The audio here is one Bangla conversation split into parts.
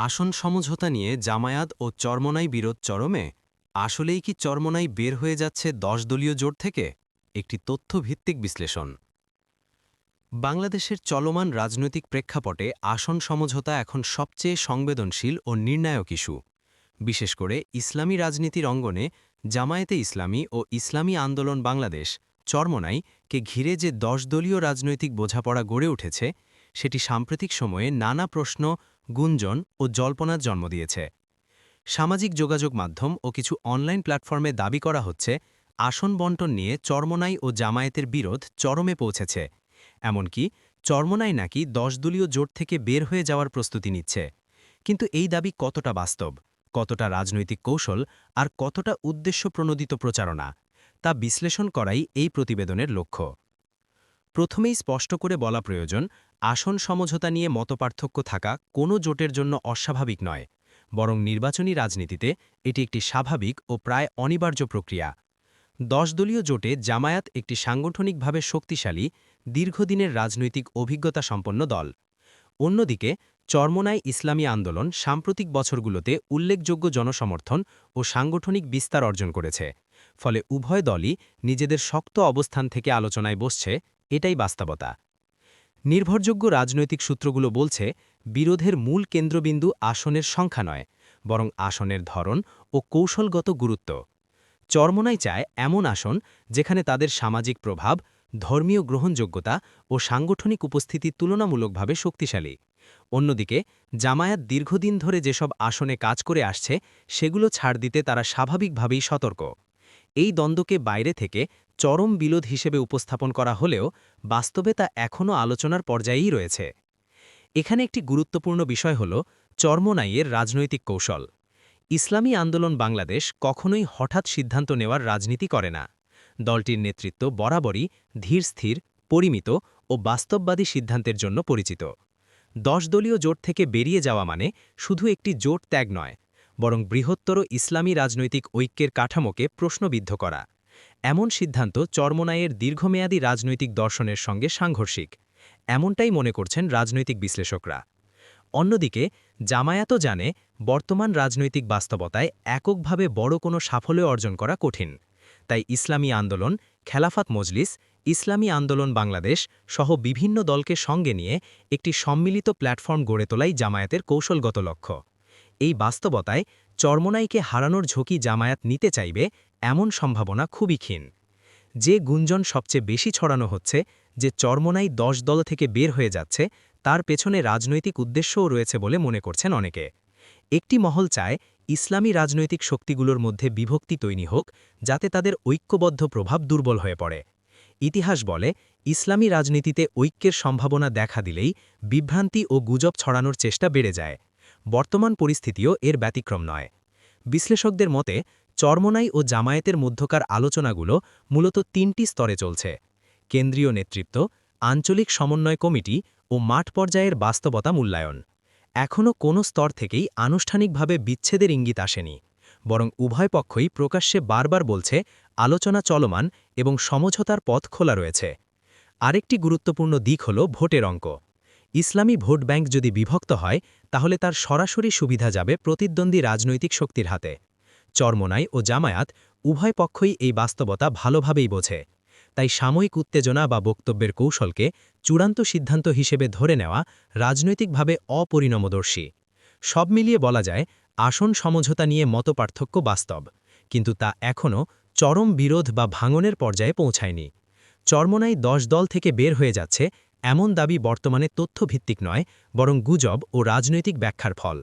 আসন সমঝোতা নিয়ে জামায়াত ও চরমনাই বিরোধ চরমে? আসলেই কি চরমনাই বের হয়ে যাচ্ছে দশ দলীয় জোট থেকে? একটি তথ্যভিত্তিক বিশ্লেষণ। বাংলাদেশের চলমান রাজনৈতিক প্রেক্ষাপটে আসন সমঝোতা এখন সবচেয়ে সংবেদনশীল ও নির্ণায়ক ইস্যু। বিশেষ করে ইসলামী রাজনীতির অঙ্গনে জামায়াতে ইসলামী ও ইসলামী আন্দোলন বাংলাদেশ চরমনাই কে ঘিরে যে দশ দলীয় রাজনৈতিক বোঝাপড়া গড়ে উঠেছে সেটি সাম্প্রতিক সময়ে নানা প্রশ্ন, গুঞ্জন ও জল্পনার জন্ম দিয়েছে। সামাজিক যোগাযোগ মাধ্যম ও কিছু অনলাইন প্ল্যাটফর্মে দাবি করা হচ্ছে, আসন বন্টন নিয়ে চরমনাই ও জামায়াতের বিরোধ চরমে পৌঁছেছে। এমনকি চরমনাই নাকি দশ দলীয় জোট থেকে বের হয়ে যাওয়ার প্রস্তুতি নিচ্ছে। কিন্তু এই দাবি কতটা বাস্তব, কতটা রাজনৈতিক কৌশল আর কতটা উদ্দেশ্যপ্রণোদিত প্রচারণা, তা বিশ্লেষণ করাই এই প্রতিবেদনের লক্ষ্য। প্রথমেই স্পষ্ট করে বলা প্রয়োজন, আসন সমঝোতা নিয়ে মতপার্থক্য থাকা কোনো জোটের জন্য অস্বাভাবিক নয়, বরং নির্বাচনী রাজনীতিতে এটি একটি স্বাভাবিক ও প্রায় অনিবার্য প্রক্রিয়া। দশ দলীয় জোটে জামায়াত একটি সাংগঠনিকভাবে শক্তিশালী, দীর্ঘদিনের রাজনৈতিক অভিজ্ঞতা সম্পন্ন দল। অন্যদিকে, চরমনাই ইসলামী আন্দোলন সাম্প্রতিক বছরগুলোতে উল্লেখযোগ্য জনসমর্থন ও সাংগঠনিক বিস্তার অর্জন করেছে, ফলে উভয় দলই নিজেদের শক্ত অবস্থান থেকে আলোচনায় বসছে এটাই বাস্তবতা। নির্ভরযোগ্য রাজনৈতিক সূত্রগুলো বলছে, বিরোধের মূল কেন্দ্রবিন্দু আসনের সংখ্যা নয়, বরং আসনের ধরন ও কৌশলগত গুরুত্ব। চরমনাই চায় এমন আসন যেখানে তাদের সামাজিক প্রভাব, ধর্মীয় গ্রহণযোগ্যতা ও সাংগঠনিক উপস্থিতি তুলনামূলকভাবে শক্তিশালী। অন্যদিকে, জামায়াত দীর্ঘদিন ধরে যেসব আসনে কাজ করে আসছে, সেগুলো ছাড় দিতে তারা স্বাভাবিকভাবেই সতর্ক। এই দ্বন্দ্বকে বাইরে থেকে চরম বিলোধ হিসেবে উপস্থাপন করা হলেও বাস্তবে তা এখনও আলোচনার পর্যায়েই রয়েছে। এখানে একটি গুরুত্বপূর্ণ বিষয় হল চর্মনাইয়ের রাজনৈতিক কৌশল। ইসলামী আন্দোলন বাংলাদেশ কখনোই হঠাৎ সিদ্ধান্ত নেওয়ার রাজনীতি করে না। দলটির নেতৃত্ব বরাবরই ধীরস্থির পরিমিত ও বাস্তববাদী সিদ্ধান্তের জন্য পরিচিত। দশ দলীয় জোট থেকে বেরিয়ে যাওয়া মানে শুধু একটি জোট ত্যাগ নয়, বরং বৃহত্তর ইসলামী রাজনৈতিক ঐক্যের কাঠামোকে প্রশ্নবিদ্ধ করা। এমন সিদ্ধান্ত চর্মনায়ের দীর্ঘমেয়াদী রাজনৈতিক দর্শনের সঙ্গে সাংঘর্ষিক। এমনটাই মনে করছেন রাজনৈতিক বিশ্লেষকরা। অন্যদিকে, জামায়াতও জানে বর্তমান রাজনৈতিক বাস্তবতায় এককভাবে বড় কোনো সাফল্য অর্জন করা কঠিন। তাই ইসলামী আন্দোলন, খেলাফাত মজলিস, ইসলামী আন্দোলন বাংলাদেশ সহ বিভিন্ন দলকে সঙ্গে নিয়ে একটি সম্মিলিত প্ল্যাটফর্ম গড়ে তোলাই জামায়াতের কৌশলগত লক্ষ্য। এই বাস্তবতায় চর্মনাইকে হারানোর ঝুঁকি জামায়াত নিতে চাইবে এমন সম্ভাবনা খুবই ক্ষীণ। যে গুঞ্জন সবচেয়ে বেশি ছড়ানো হচ্ছে, যে চর্মনাই দশ দল থেকে বের হয়ে যাচ্ছে, তার পেছনে রাজনৈতিক উদ্দেশ্যও রয়েছে বলে মনে করছেন অনেকে। একটি মহল চায় ইসলামী রাজনৈতিক শক্তিগুলোর মধ্যে বিভক্তি তৈরি হোক, যাতে তাদের ঐক্যবদ্ধ প্রভাব দুর্বল হয়ে পড়ে। ইতিহাস বলে, ইসলামী রাজনীতিতে ঐক্যের সম্ভাবনা দেখা দিলেই বিভ্রান্তি ও গুজব ছড়ানোর চেষ্টা বেড়ে যায়। বর্তমান পরিস্থিতিও এর ব্যতিক্রম নয়। বিশ্লেষকদের মতে, চর্মনাই ও জামায়াতের মধ্যকার আলোচনাগুলো মূলত তিনটি স্তরে চলছে। কেন্দ্রীয় নেতৃত্ব, আঞ্চলিক সমন্বয় কমিটি ও মাঠ পর্যায়ের বাস্তবতা মূল্যায়ন। এখনও কোনো স্তর থেকেই আনুষ্ঠানিকভাবে বিচ্ছেদের ইঙ্গিত আসেনি, বরং উভয় পক্ষই প্রকাশ্যে বারবার বলছে, আলোচনা চলমান এবং সমঝোতার পথ খোলা রয়েছে। আরেকটি গুরুত্বপূর্ণ দিক হল ভোটের অঙ্ক। ইসলামী ভোট ব্যাংক যদি বিভক্ত হয়, তাহলে তার সরাসরি সুবিধা যাবে প্রতিদ্বন্দ্বী রাজনৈতিক শক্তির হাতে। চরমনাই ও জামায়াত উভয় পক্ষই এই বাস্তবতা ভালোভাবেই বোঝে। তাই সাময়িক উত্তেজনা বা বক্তব্যের কৌশলকে চূড়ান্ত সিদ্ধান্ত হিসেবে ধরে নেওয়া রাজনৈতিকভাবে অপরিণমদর্শী। সব মিলিয়ে বলা যায়, আসন সমঝোতা নিয়ে মতপার্থক্য বাস্তব। কিন্তু তা এখনও চরম বিরোধ বা ভাঙনের পর্যায়ে পৌঁছায়নি। চরমনাই দশ দল থেকে বের হয়ে যাচ্ছে এমন দাবি বর্তমানে তথ্যভিত্তিক নয়, বরং গুজব ও রাজনৈতিক ব্যাখ্যার ফল।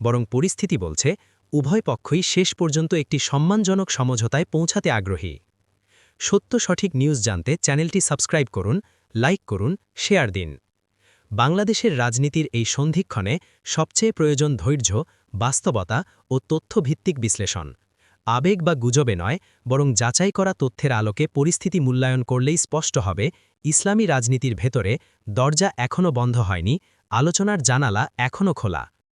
বরং পরিস্থিতি বলছে, উভয় পক্ষই শেষ পর্যন্ত একটি সম্মানজনক সমঝোতায় পৌঁছাতে আগ্রহী। সত্য সঠিক নিউজ জানতে চ্যানেলটি সাবস্ক্রাইব করুন, লাইক করুন, শেয়ার দিন। বাংলাদেশের রাজনীতির এই সন্ধিক্ষণে সবচেয়ে প্রয়োজন ধৈর্য, বাস্তবতা ও তথ্যভিত্তিক বিশ্লেষণ। আবেগ বা গুজবে নয়, বরং যাচাই করা তথ্যের আলোকে পরিস্থিতি মূল্যায়ন করলেই স্পষ্ট হবে, ইসলামী রাজনীতির ভেতরে দরজা এখনও বন্ধ হয়নি, আলোচনার জানালা এখনও খোলা।